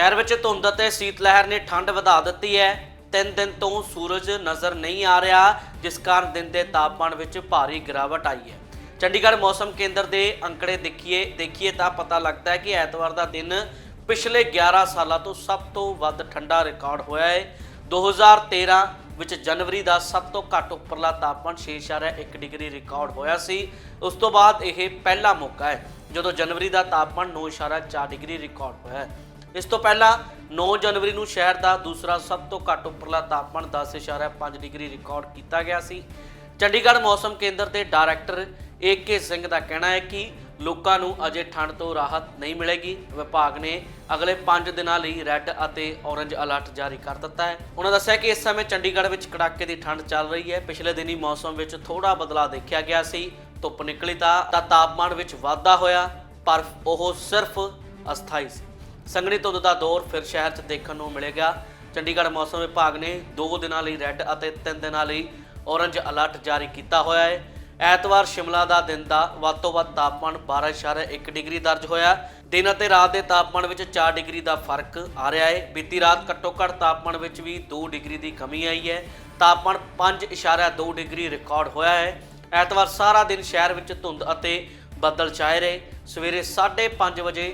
ਸ਼ਹਿਰ ਵਿੱਚ ਧੁੰਦ ਅਤੇ ਸੀਤ ਲਹਿਰ ਨੇ ਠੰਡ ਵਧਾ ਦਿੱਤੀ ਹੈ। ਤਿੰਨ ਦਿਨ ਤੋਂ ਸੂਰਜ ਨਜ਼ਰ ਨਹੀਂ ਆ ਰਿਹਾ, ਜਿਸ ਕਾਰਨ ਦਿਨ ਦੇ ਤਾਪਮਾਨ ਵਿੱਚ ਭਾਰੀ ਗਿਰਾਵਟ ਆਈ ਹੈ। ਚੰਡੀਗੜ੍ਹ ਮੌਸਮ ਕੇਂਦਰ ਦੇ ਅੰਕੜੇ ਦੇਖੀਏ ਦੇਖੀਏ ਤਾਂ ਪਤਾ ਲੱਗਦਾ ਹੈ ਕਿ ਐਤਵਾਰ ਦਾ ਦਿਨ ਪਿਛਲੇ 11 ਸਾਲਾਂ ਤੋਂ ਸਭ ਤੋਂ ਵੱਧ ਠੰਡਾ ਰਿਕਾਰਡ ਹੋਇਆ ਹੈ। 2013 ਵਿੱਚ ਜਨਵਰੀ ਦਾ ਸਭ ਤੋਂ ਘੱਟ ਉੱਪਰਲਾ ਤਾਪਮਾਨ 6.1 ਡਿਗਰੀ ਰਿਕਾਰਡ ਹੋਇਆ ਸੀ। ਉਸ ਤੋਂ ਬਾਅਦ ਇਹ ਪਹਿਲਾ ਮੌਕਾ ਹੈ, ਜਦੋਂ ਜਨਵਰੀ ਦਾ ਤਾਪਮਾਨ 9.4 ਡਿਗਰੀ ਰਿਕਾਰਡ ਹੋਇਆ ਹੈ। ਇਸ ਤੋਂ ਪਹਿਲਾਂ 9 ਜਨਵਰੀ ਨੂੰ ਸ਼ਹਿਰ ਦਾ ਦੂਸਰਾ ਸਭ ਤੋਂ ਘੱਟ ਉੱਪਰਲਾ ਤਾਪਮਾਨ 10.5 ਡਿਗਰੀ ਰਿਕਾਰਡ ਕੀਤਾ ਗਿਆ ਸੀ। ਚੰਡੀਗੜ੍ਹ ਮੌਸਮ ਕੇਂਦਰ ਦੇ ਡਾਇਰੈਕਟਰ ਏ.ਕੇ. ਸਿੰਘ ਦਾ ਕਹਿਣਾ ਹੈ ਕਿ ਲੋਕਾਂ ਨੂੰ ਅਜੇ ਠੰਡ ਤੋਂ ਰਾਹਤ ਨਹੀਂ ਮਿਲੇਗੀ। ਵਿਭਾਗ ਨੇ ਅਗਲੇ 5 ਦਿਨਾਂ ਲਈ ਰੈੱਡ ਅਤੇ ਔਰੰਜ ਅਲਰਟ ਜਾਰੀ ਕਰ ਦਿੱਤਾ ਹੈ। ਉਹਨਾਂ ਦੱਸਿਆ ਕਿ ਇਸ ਸਮੇਂ ਚੰਡੀਗੜ੍ਹ ਵਿੱਚ ਕੜਾਕੇ ਦੀ ਠੰਡ ਚੱਲ ਰਹੀ ਹੈ। ਪਿਛਲੇ ਦਿਨੀ ਮੌਸਮ ਵਿੱਚ ਥੋੜਾ ਬਦਲਾਅ ਦੇਖਿਆ ਗਿਆ ਸੀ। ਧੁੱਪ ਨਿਕਲੀ ਤਾਂ ਤਾਂ ਤਾਪਮਾਨ ਵਿੱਚ ਵਾਧਾ ਹੋਇਆ, ਪਰ ਉਹ ਸਿਰਫ ਅਸਥਾਈ ਸੀ। ਸੰਘਣੀ ਧੁੰਦ ਦਾ ਦੌਰ ਫਿਰ ਸ਼ਹਿਰ 'ਚ ਦੇਖਣ ਨੂੰ ਮਿਲੇਗਾ ਚੰਡੀਗੜ੍ਹ ਮੌਸਮ ਵਿਭਾਗ ਨੇ 2 ਦਿਨਾਂ ਲਈ ਰੈੱਡ ਅਤੇ 3 ਦਿਨਾਂ ਲਈ ਔਰੰਜ ਅਲਰਟ ਜਾਰੀ ਕੀਤਾ ਹੋਇਆ ਹੈ। ਐਤਵਾਰ ਸ਼ਿਮਲਾ ਦਾ ਦਿਨ ਦਾ ਵੱਧ ਤੋਂ ਵੱਧ ਤਾਪਮਾਨ 12.1 ਡਿਗਰੀ ਦਰਜ ਹੋਇਆ ਦਿਨ ਅਤੇ ਰਾਤ ਦੇ ਤਾਪਮਾਨ ਵਿੱਚ 4 ਡਿਗਰੀ ਦਾ ਫ਼ਰਕ ਆ ਰਿਹਾ ਹੈ। ਬੀਤੀ ਰਾਤ ਘੱਟੋ ਘੱਟ ਤਾਪਮਾਨ ਵਿੱਚ ਵੀ 2 ਡਿਗਰੀ ਦੀ ਕਮੀ ਆਈ ਹੈ। ਤਾਪਮਾਨ 5.2 ਡਿਗਰੀ ਰਿਕਾਰਡ ਹੋਇਆ ਹੈ। ਐਤਵਾਰ ਸਾਰਾ ਦਿਨ ਸ਼ਹਿਰ ਵਿੱਚ ਧੁੰਦ ਅਤੇ ਬੱਦਲ ਛਾਏ ਰਹੇ। ਸਵੇਰੇ 5:30 ਵਜੇ